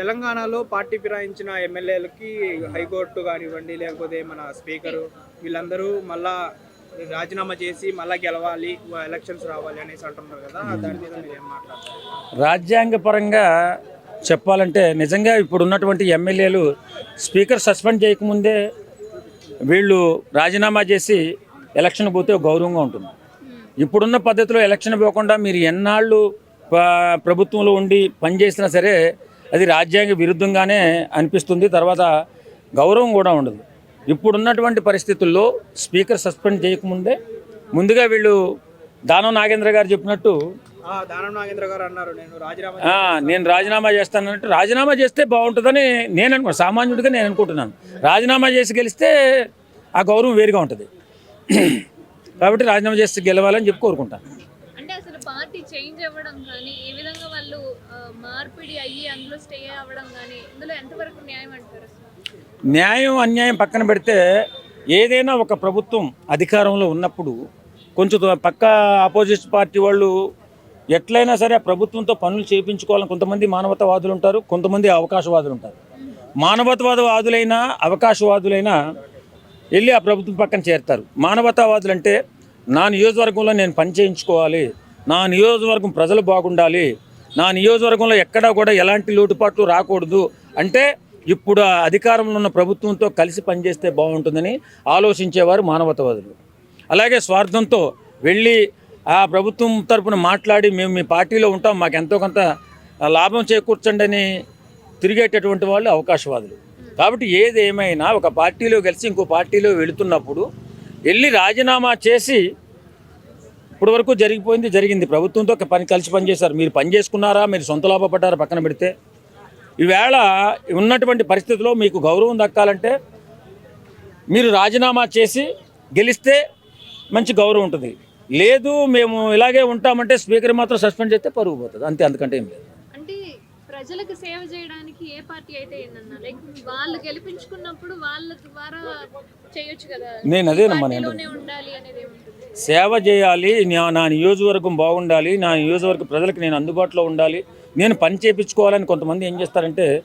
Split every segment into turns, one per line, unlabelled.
తెలంగాణలో పార్టీ ఫిరాయించిన ఎమ్మెల్యేలకి హైకోర్టు కానివ్వండి లేకపోతే మన స్పీకరు వీళ్ళందరూ మళ్ళా రాజీనామా చేసి మళ్ళా గెలవాలి ఎలక్షన్స్ రావాలి అనేసి అంటున్నారు కదా. దాని మీద మీరు ఏం మాట్లాడతారు?
రాజ్యాంగపరంగా చెప్పాలంటే నిజంగా ఇప్పుడు ఉన్నటువంటి ఎమ్మెల్యేలు స్పీకర్ సస్పెండ్ చేయకముందే వీళ్ళు రాజీనామా చేసి ఎలక్షన్ పోతే గౌరవంగా ఉంటుంది. ఇప్పుడున్న పద్ధతిలో ఎలక్షన్ పోకుండా మీరు ఎన్నాళ్ళు ప్రభుత్వంలో ఉండి పనిచేసినా సరే అది రాజ్యాంగ విరుద్ధంగానే అనిపిస్తుంది. తర్వాత గౌరవం కూడా ఉండదు. ఇప్పుడున్నటువంటి పరిస్థితుల్లో స్పీకర్ సస్పెండ్ చేయకముందే ముందుగా వీళ్ళు దానం నాగేంద్ర గారు చెప్పినట్టు
ఆ, దానం నాగేంద్ర గారు అన్నారు. నేను రాజీనామా
ఆ, నేను రాజీనామా చేస్తానంటే రాజీనామా చేస్తే బాగుంటుందని నేను అనుకో సామాన్యుడిగా నేను అనుకుంటున్నాను. రాజీనామా చేసి గెలిస్తే ఆ గౌరవం వేరుగా ఉంటుంది. కాబట్టి రాజీనామా చేసి గెలవాలని చెప్పి కోరుకుంటాను.
అంటే అసలు పార్టీ చేంజ్ అవ్వడం కానీ ఏ విధంగా వాళ్ళు మార్పిడి అయ్యి అందులో స్టే అవ్వడం కానీ ఇందులో ఎంతవరకు న్యాయం అంటారు?
న్యాయం అన్యాయం పక్కన పెడితే ఏదైనా ఒక ప్రభుత్వం అధికారంలో ఉన్నప్పుడు కొంచెం పక్క ఆపోజిట్ పార్టీ వాళ్ళు ఎట్లయినా సరే ఆ ప్రభుత్వంతో పనులు చేయించుకోవాలని కొంతమంది మానవతావాదులు ఉంటారు కొంతమంది అవకాశవాదులు ఉంటారు. మానవతావాదులైనా అవకాశవాదులైనా వెళ్ళి ఆ ప్రభుత్వం పక్కన చేరుతారు. మానవతావాదులు అంటే నా నియోజకవర్గంలో నేను పని చేయించుకోవాలి నా నియోజకవర్గం ప్రజలు బాగుండాలి నా నియోజకవర్గంలో ఎక్కడా కూడా ఎలాంటి లోటుపాట్లు రాకూడదు. అంటే ఇప్పుడు ఆ అధికారంలో ఉన్న ప్రభుత్వంతో కలిసి పనిచేస్తే బాగుంటుందని ఆలోచించేవారు మానవతవాదులు. అలాగే స్వార్థంతో వెళ్ళి ఆ ప్రభుత్వం తరపున మాట్లాడి మేము మీ పార్టీలో ఉంటాం మాకు ఎంతో కొంత లాభం చేకూర్చండి అని తిరిగేటటువంటి వాళ్ళు అవకాశవాదులు. కాబట్టి ఏది ఏమైనా ఒక పార్టీలో కలిసి ఇంకో పార్టీలో వెళుతున్నప్పుడు వెళ్ళి రాజీనామా చేసి ఇప్పటి వరకు జరిగిపోయింది జరిగింది. ప్రభుత్వంతో ఒక పని కలిసి పనిచేశారు మీరు పని చేసుకున్నారా? మీరు సొంత లాభపడ్డారా? పక్కన పెడితే. ఈవేళ ఉన్నటువంటి పరిస్థితిలో మీకు గౌరవం దక్కాలంటే మీరు రాజీనామా చేసి గెలిస్తే మంచి గౌరవం ఉంటుంది. లేదు మేము ఇలాగే ఉంటామంటే స్పీకర్ మాత్రం సస్పెండ్ చేస్తే పరుగు పోతుంది. అంతే అందుకంటే ఏం లేదు.
అంటే ప్రజలకు సేవ చేయడానికి ఏ పార్టీ అయితే ఏందన్నా లైక్ వాళ్ళు గెలిపించుకున్నప్పుడు వాళ్ళ ద్వారా చేయొచ్చు కదా?
నేను అదేనమ్మా నేను
ఉండాలి అనేది
సేవ చేయాలి నా- నా నియోజకవర్గం బాగుండాలి నా నియోజకవర్గ ప్రజలకు నేను అందుబాటులో ఉండాలి నేను పని చేయించుకోవాలని కొంతమంది ఏం చేస్తారంటే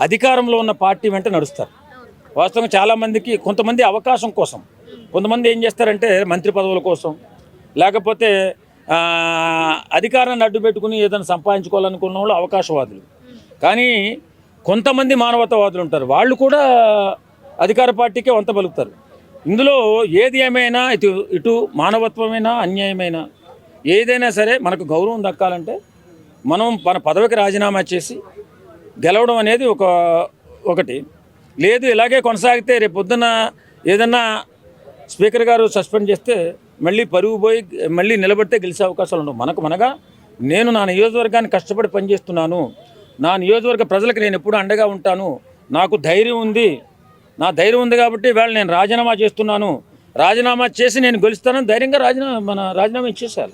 అధికారంలో ఉన్న పార్టీ వెంట నడుస్తారు. వాస్తవంగా చాలామందికి కొంతమంది అవకాశం కోసం. కొంతమంది ఏం చేస్తారంటే మంత్రి పదవుల కోసం. లేకపోతే అధికారాన్ని అడ్డు పెట్టుకుని ఏదైనా సంపాదించుకోవాలనుకున్న వాళ్ళు అవకాశవాదులు. కానీ కొంతమంది మానవతావాదులు ఉంటారు. వాళ్ళు కూడా అధికార పార్టీకే వంత పలుకుతారు ఇందులో ఏది ఏమైనా ఇటు ఇటు మానవత్వమైనా అన్యాయమైనా ఏదైనా సరే మనకు గౌరవం దక్కాలంటే మనం మన పదవికి రాజీనామా చేసి గెలవడం అనేది ఒక ఒకటి. లేదు ఇలాగే కొనసాగితే రేపొద్దున ఏదన్నా స్పీకర్ గారు సస్పెండ్ చేస్తే మళ్ళీ పరుగు పోయి మళ్ళీ నిలబడితే గెలిచే అవకాశాలు ఉండవు. మనకు మనగా నేను నా నియోజకవర్గాన్ని కష్టపడి పనిచేస్తున్నాను. నా నియోజకవర్గ ప్రజలకు నేను ఎప్పుడు అండగా ఉంటాను. నాకు ధైర్యం ఉంది. నా ధైర్యం ఉంది కాబట్టి వేళ నేను రాజీనామా చేస్తున్నాను. రాజీనామా చేసి నేను గెలుస్తానని ధైర్యంగా రాజీనామా మన రాజీనామా ఇచ్చేసేయాలి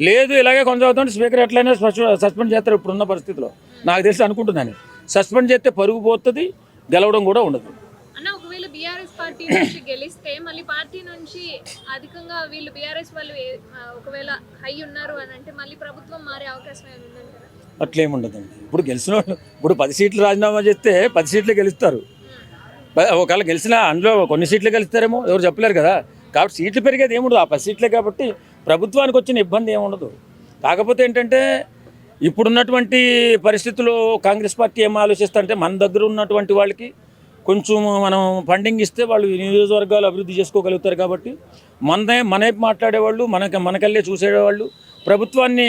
లేదు ఇలాగే కొనసాగుతుంటే స్పీకర్ ఎట్లయినా సస్పె- సస్పెండ్ చేస్తారు ఇప్పుడున్న పరిస్థితిలో. నాకు తెలిసి అనుకుంటున్నాను. సస్పెండ్ చేస్తే పరుగు పోతుంది గెలవడం కూడా ఉండదు.
బీఆర్ఎస్ పార్టీ నుంచి గెలిస్తే మళ్ళీ పార్టీ నుంచి అధికంగా వీళ్ళు బీఆర్ఎస్ వాళ్ళు ఒకవేళ హై ఉన్నారు అని అంటే మళ్ళీ ప్రభుత్వం మారే అవకాశం ఏమి ఉందంటారా?
అట్లేం ఉండదండి. ఇప్పుడు గెలిచిన వాళ్ళు ఇప్పుడు పది సీట్లు రాజీనామా చేస్తే పది సీట్లు గెలుస్తారు. ఒకవేళ గెలిచినా అందులో కొన్ని సీట్లు గెలుస్తారేమో ఎవరు చెప్పలేరు కదా. కాబట్టి సీట్లు పెరిగేది ఏముండదు. ఆ పది సీట్లే కాబట్టి ప్రభుత్వానికి వచ్చిన ఇబ్బంది ఏముండదు. కాకపోతే ఏంటంటే ఇప్పుడున్నటువంటి పరిస్థితుల్లో కాంగ్రెస్ పార్టీ ఏం ఆలోచిస్తుంటే మన దగ్గర ఉన్నటువంటి వాళ్ళకి కొంచెం మనం ఫండింగ్ ఇస్తే వాళ్ళు నియోజకవర్గాలు అభివృద్ధి చేసుకోగలుగుతారు కాబట్టి మనదే మన మాట్లాడేవాళ్ళు మనకి మనకల్లే చూసేవాళ్ళు ప్రభుత్వాన్ని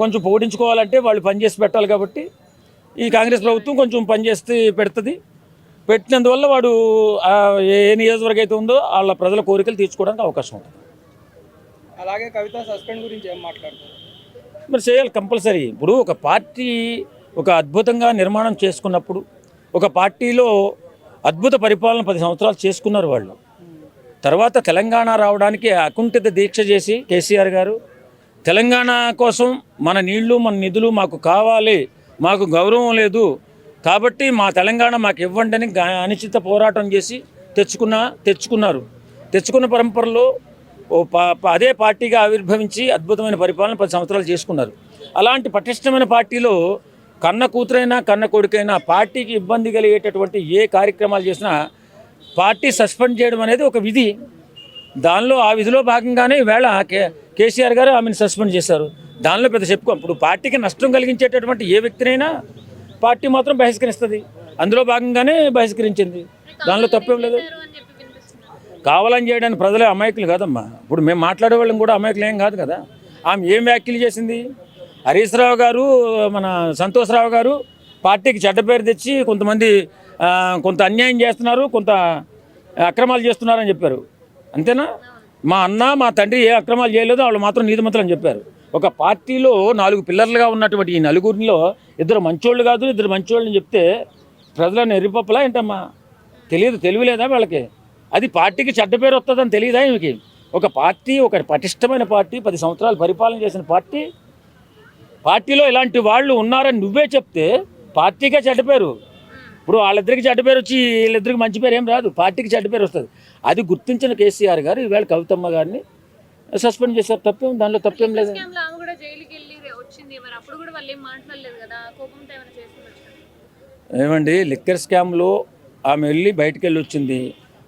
కొంచెం పోడించుకోవాలంటే వాళ్ళు పనిచేసి పెట్టాలి కాబట్టి ఈ కాంగ్రెస్ ప్రభుత్వం కొంచెం పనిచేస్తే పెడుతుంది. పెట్టినందువల్ల వాడు ఏ నియోజకవర్గం అయితే ఉందో వాళ్ళ ప్రజల కోరికలు తీర్చుకోవడానికి అవకాశం ఉంటుంది.
అలాగే కవిత సస్పెండ్ గురించి ఏం మాట్లాడతారు?
మరి చేయాలి కంపల్సరీ. ఇప్పుడు ఒక పార్టీ ఒక అద్భుతంగా నిర్మాణం చేసుకున్నప్పుడు ఒక పార్టీలో అద్భుత పరిపాలన పది సంవత్సరాలు చేసుకున్నారు వాళ్ళు. తర్వాత తెలంగాణ రావడానికి అకుంఠిత దీక్ష చేసి కేసీఆర్ గారు తెలంగాణ కోసం మన నీళ్ళు మన నిధులు మాకు కావాలి మాకు గౌరవం లేదు కాబట్టి మా తెలంగాణ మాకు ఇవ్వండి అని అనిశ్చిత పోరాటం చేసి తెచ్చుకున్న తెచ్చుకున్నారు. తెచ్చుకున్న పరంపరలో ఓ పా- అదే పార్టీగా ఆవిర్భవించి అద్భుతమైన పరిపాలన పది సంవత్సరాలు చేసుకున్నారు. అలాంటి పటిష్టమైన పార్టీలో కన్న కూతురైనా కన్న కొడుకైనా పార్టీకి ఇబ్బంది కలిగేటటువంటి ఏ కార్యక్రమాలు చేసినా పార్టీ సస్పెండ్ చేయడం అనేది ఒక విధి. దానిలో ఆ విధిలో భాగంగానే ఈవేళ కే కేసీఆర్ గారు ఆమెను సస్పెండ్ చేశారు. దానిలో పెద్ద చెప్పుకో ఇప్పుడు పార్టీకి నష్టం కలిగించేటటువంటి ఏ వ్యక్తినైనా పార్టీ మాత్రం బహిష్కరిస్తుంది. అందులో భాగంగానే బహిష్కరించింది. దానిలో తప్పేం లేదు. కావాలని చేయడానికి ప్రజలే అమాయకులు కాదమ్మా. ఇప్పుడు మేము మాట్లాడే వాళ్ళం కూడా అమాయకులు ఏం కాదు కదా. ఆమె ఏం వ్యాఖ్యలు చేసింది? హరీష్ రావు గారు మన సంతోషరావు గారు పార్టీకి చెడ్డ పేరు తెచ్చి కొంతమంది కొంత అన్యాయం చేస్తున్నారు కొంత అక్రమాలు చేస్తున్నారని చెప్పారు. అంతేనా? మా అన్న మా తండ్రి ఏ అక్రమాలు చేయలేదో వాళ్ళు మాత్రం నీతిమంతులు అని చెప్పారు. ఒక పార్టీలో నాలుగు పిల్లర్లుగా ఉన్నటువంటి ఈ నలుగురిలో ఇద్దరు మంచోళ్ళు కాదు ఇద్దరు మంచోళ్ళని చెప్తే ప్రజలను ఎరిపప్పలా ఏంటమ్మా? తెలియదు తెలివిలేదా వాళ్ళకి? అది పార్టీకి చెడ్డ పేరు వస్తుందని తెలియదా ఈమెకి? ఒక పార్టీ ఒక పటిష్టమైన పార్టీ పది సంవత్సరాలు పరిపాలన చేసిన పార్టీ పార్టీలో ఇలాంటి వాళ్ళు ఉన్నారని నువ్వే చెప్తే పార్టీకే చెడ్డ పేరు. ఇప్పుడు వాళ్ళిద్దరికి చెడ్డ పేరు వచ్చి వీళ్ళిద్దరికి మంచి పేరు ఏం రాదు పార్టీకి చెడ్డ పేరు వస్తుంది. అది గుర్తించిన కేసీఆర్ గారు ఈవేళ కవితమ్మ గారిని సస్పెండ్ చేశారు. తప్పేం దానిలో తప్పేం లేదు.
స్కామ్లో ఆమె కూడా జైలుకి వెళ్ళి వచ్చింది. మరి అప్పుడు కూడా వాళ్ళు ఏం మాట్లాడలేదు కదా? కోపంతో ఏమైనా చేస్తుండొచ్చు
ఏమండి లిక్కర్ స్కామ్లో ఆమె వెళ్ళి బయటికి వెళ్ళి వచ్చింది.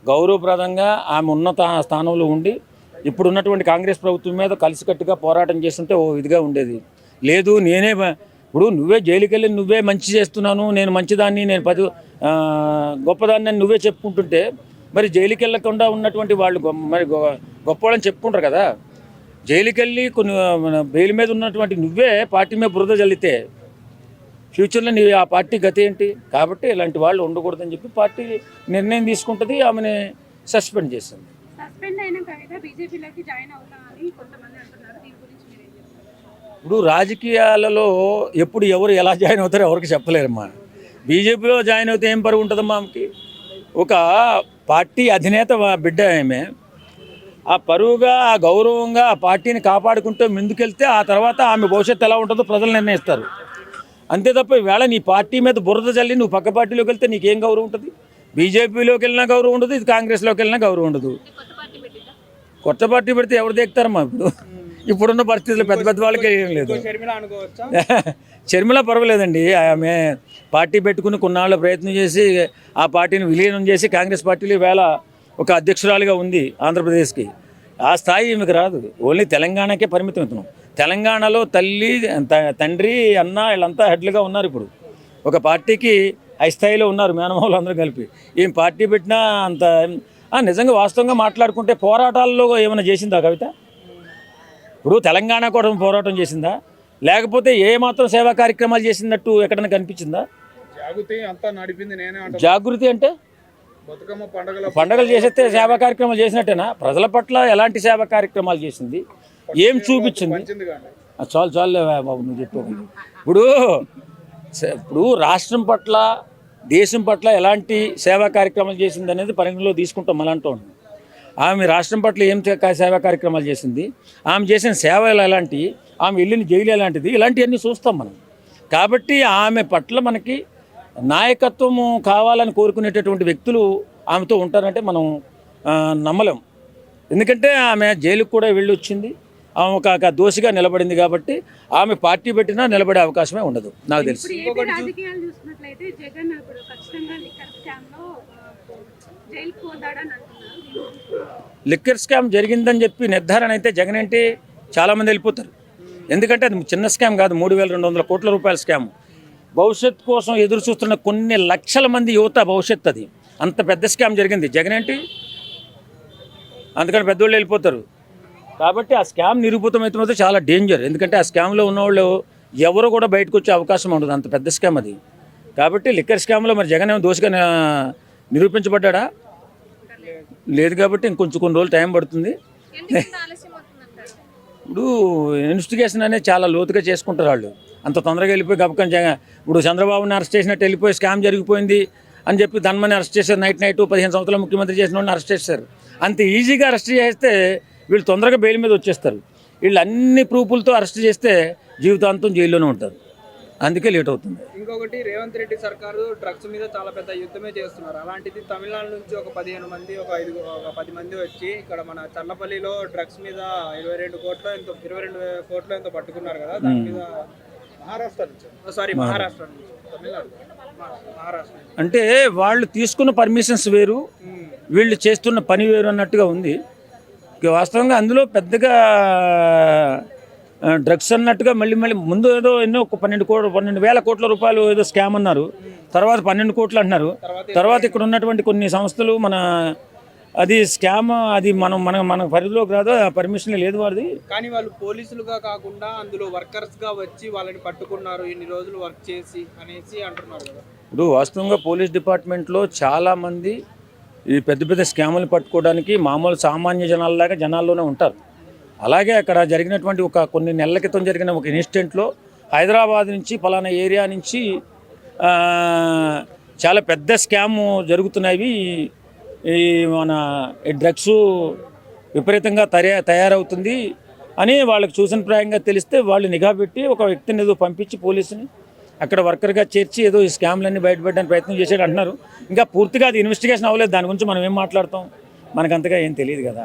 గౌరవప్రదంగా ఆమె ఉన్నత స్థానంలో ఉండి ఇప్పుడు ఉన్నటువంటి కాంగ్రెస్ ప్రభుత్వం మీద కలిసికట్టుగా పోరాటం చేస్తుంటే ఓ ఇదిగా ఉండేది. లేదు నేనే ఇప్పుడు నువ్వే జైలుకి వెళ్ళి నువ్వే మంచి చేస్తున్నాను నేను మంచిదాన్ని నేను పది గొప్పదాన్ని అని నువ్వే చెప్పుకుంటుంటే మరి జైలుకి వెళ్ళకుండా ఉన్నటువంటి వాళ్ళు మరి గొ- గొప్పవాళ్ళని చెప్పుకుంటారు కదా. జైలుకి వెళ్ళి కొన్ని బెయిల్ మీద ఉన్నటువంటి నువ్వే పార్టీ మీద బురద జల్లితే ఫ్యూచర్లో నీ ఆ పార్టీ గతి ఏంటి? కాబట్టి ఇలాంటి వాళ్ళు ఉండకూడదని చెప్పి పార్టీ నిర్ణయం తీసుకుంటుంది ఆమెని సస్పెండ్ చేసింది. ఇప్పుడు రాజకీయాలలో ఎప్పుడు ఎవరు ఎలా జాయిన్ అవుతారో ఎవరికి చెప్పలేరమ్మా. బీజేపీలో జాయిన్ అవుతే ఏం పరువు ఉంటుందమ్మా ఆమెకి? ఒక పార్టీ అధినేత బిడ్డ ఆమె. ఆ పరువుగా ఆ గౌరవంగా ఆ పార్టీని కాపాడుకుంటూ ముందుకెళ్తే ఆ తర్వాత ఆమె భవిష్యత్తు ఎలా ఉంటుందో ప్రజలు నిర్ణయిస్తారు. అంతే తప్ప ఈవేళ నీ పార్టీ మీద బురద చల్లి నువ్వు పక్క పార్టీలోకి వెళ్తే నీకేం గౌరవం ఉంటుంది? బీజేపీలోకి వెళ్ళినా గౌరవం ఉండదు ఇది కాంగ్రెస్లోకి వెళ్ళినా గౌరవం ఉండదు.
కొత్త పార్టీ
పెడితే ఎవరు దేక్తారమ్మా ఇప్పుడు? ఇప్పుడున్న పరిస్థితుల్లో పెద్ద పెద్ద వాళ్ళకి ఏం లేదు.
షర్మిల
పర్వాలేదండి. ఆమె పార్టీ పెట్టుకుని కొన్నాళ్ళు ప్రయత్నం చేసి ఆ పార్టీని విలీనం చేసి కాంగ్రెస్ పార్టీలో వేళ ఒక అధ్యక్షురాలుగా ఉంది ఆంధ్రప్రదేశ్కి. ఆ స్థాయి ఈమెకు రాదు. ఓన్లీ తెలంగాణకే పరిమితం అవుతున్నాం తెలంగాణలో తల్లి తండ్రి అన్న వీళ్ళంతా హెడ్లుగా ఉన్నారు ఇప్పుడు. ఒక పార్టీకి ఐ స్థాయిలో ఉన్నారు మేనమావులు అందరూ కలిపి. ఏం పార్టీ పెట్టినా అంత నిజంగా వాస్తవంగా మాట్లాడుకుంటే పోరాటాల్లో ఏమైనా చేసిందా కవిత? ఇప్పుడు తెలంగాణ కోసం పోరాటం చేసిందా? లేకపోతే ఏ మాత్రం సేవా కార్యక్రమాలు చేసినట్టు ఎక్కడైనా కనిపించిందా?
జాగృతి అంతా నడిపింది నేనే అంట.
జాగృతి అంటే?
బతుకమ్మ పండుగల
పండగలు చేసేస్తే సేవా కార్యక్రమాలు చేసినట్టేనా? ప్రజల పట్ల ఎలాంటి సేవా కార్యక్రమాలు చేసింది? ఏం చూపించింది? చాలు చాలు బాబు నువ్వు చెప్పావు ఇప్పుడు ఇప్పుడు రాష్ట్రం పట్ల దేశం పట్ల ఎలాంటి సేవా కార్యక్రమాలు చేసింది అనేది పరిగణలో తీసుకుంటాం అలాంటి వాళ్ళని. ఆమె రాష్ట్రం పట్ల ఏం సేవా కార్యక్రమాలు చేసింది? ఆమె చేసిన సేవలు ఎలాంటి? ఆమె వెళ్ళిన జైలు ఎలాంటిది? ఇలాంటివన్నీ చూస్తాం మనం. కాబట్టి ఆమె పట్ల మనకి నాయకత్వము కావాలని కోరుకునేటటువంటి వ్యక్తులు ఆమెతో ఉంటారంటే మనం నమ్మలేం. ఎందుకంటే ఆమె జైలుకు కూడా వెళ్ళి వచ్చింది ఆమె ఒక దోషిగా నిలబడింది కాబట్టి ఆమె పార్టీ పెట్టినా నిలబడే అవకాశమే ఉండదు. నాకు తెలుసు.
లిక్కర్ స్కామ్
జరిగిందని చెప్పి నిర్ధారణ అయితే జగన్ అంటే చాలామంది వెళ్ళిపోతారు. ఎందుకంటే అది చిన్న స్కామ్ కాదు మూడు వేల రెండు వందల కోట్ల రూపాయల స్కామ్. భవిష్యత్ కోసం ఎదురు చూస్తున్న కొన్ని లక్షల మంది యువత భవిష్యత్ అది. అంత పెద్ద స్కామ్ జరిగింది. జగన్ ఏంటి? అందుకని పెద్దోళ్ళు వెళ్ళిపోతారు. కాబట్టి ఆ స్కామ్ నిరూపితమైతే చాలా డేంజర్. ఎందుకంటే ఆ స్కామ్లో ఉన్నవాళ్ళు ఎవరు కూడా బయటకు వచ్చే అవకాశం ఉండదు. అంత పెద్ద స్కామ్ అది. కాబట్టి లిక్కర్ స్కామ్లో మరి జగన్ ఏమో దోషిగా నిరూపించబడ్డా లేదు కాబట్టి ఇంకొంచెం కొన్ని రోజులు టైం పడుతుంది. ఇప్పుడు ఇన్వెస్టిగేషన్ అనేది చాలా లోతుగా చేసుకుంటారు వాళ్ళు. అంత తొందరగా వెళ్ళిపోయి గబకం ఇప్పుడు చంద్రబాబుని అరెస్ట్ చేసినట్టు వెళ్ళిపోయి స్కామ్ జరిగిపోయింది అని చెప్పి ధన్మని అరెస్ట్ చేశారు నైట్ నైట్ పదిహేను సంవత్సరాలు ముఖ్యమంత్రి చేసిన వాళ్ళని అరెస్ట్ చేశారు. అంత ఈజీగా అరెస్ట్ చేస్తే వీళ్ళు తొందరగా బెయిల్ మీద వచ్చేస్తారు. వీళ్ళు అన్ని ప్రూఫ్లతో అరెస్ట్ చేస్తే జీవితాంతం జైల్లోనే ఉంటారు. అందుకే లేట్ అవుతుంది.
ఇంకొకటి రేవంత్ రెడ్డి సర్కారు డ్రగ్స్ మీద చాలా పెద్ద యుద్ధమే చేస్తున్నారు. అలాంటిది తమిళనాడు నుంచి ఒక పదిహేను మంది ఒక ఐదు ఒక పది మంది వచ్చి ఇక్కడ మన చల్లపల్లిలో డ్రగ్స్ మీద ఇరవై రెండు కోట్ల ఎంతో ఇరవై రెండు కోట్ల ఎంతో పట్టుకున్నారు కదా. దాని మీద
మహారాష్ట్ర నుంచి.
సారీ మహారాష్ట్ర. నుంచి.
తమిళనాడు.
అంటే వాళ్ళు తీసుకున్న పర్మిషన్స్ వేరు. వీళ్ళు చేస్తున్న పని వేరు అన్నట్టుగా ఉంది. వాస్తవంగా అందులో పెద్దగా డ్రగ్స్ అన్నట్టుగా మళ్ళీ మళ్ళీ ముందు ఏదో ఎన్నో ఒక పన్నెండు కోట్ల పన్నెండు వేల కోట్ల రూపాయలు ఏదో స్కామ్ అన్నారు. తర్వాత పన్నెండు కోట్లు అంటున్నారు. తర్వాత ఇక్కడ ఉన్నటువంటి కొన్ని సంస్థలు మన అది స్కామ్ అది మనం మన మన పరిధిలోకి రాదు ఆ పర్మిషన్ లేదు వారిది.
కానీ వాళ్ళు పోలీసులుగా కాకుండా అందులో వర్కర్స్గా వచ్చి వాళ్ళని పట్టుకున్నారు ఇన్ని రోజులు వర్క్ చేసి అనేసి అంటున్నారు కదా.
ఇప్పుడు వాస్తవంగా పోలీస్ డిపార్ట్మెంట్లో చాలామంది ఈ పెద్ద పెద్ద స్కాములు పట్టుకోవడానికి మామూలు సామాన్య జనాల్లాగా జనాల్లోనే ఉంటారు. అలాగే అక్కడ జరిగినటువంటి ఒక కొన్ని నెలల క్రితం జరిగిన ఒక ఇన్సిడెంట్లో హైదరాబాద్ నుంచి పలానా ఏరియా నుంచి చాలా పెద్ద స్కామ్ జరుగుతున్నవి. ఈ మన ఈ డ్రగ్స్ విపరీతంగా తయా తయారవుతుంది అని వాళ్ళకి చూసిన ప్రాయంగా తెలిస్తే వాళ్ళు నిఘా పెట్టి ఒక వ్యక్తిని ఏదో పంపించి పోలీసుని అక్కడ వర్కర్గా చేర్చి ఏదో ఈ స్కామ్లన్నీ బయటపెట్టడానికి ప్రయత్నం చేశాడు అంటున్నారు. ఇంకా పూర్తిగా అది ఇన్వెస్టిగేషన్ అవ్వలేదు. దాని గురించి మనం ఏం మాట్లాడతాం? మనకు అంతగా ఏం తెలియదు కదా.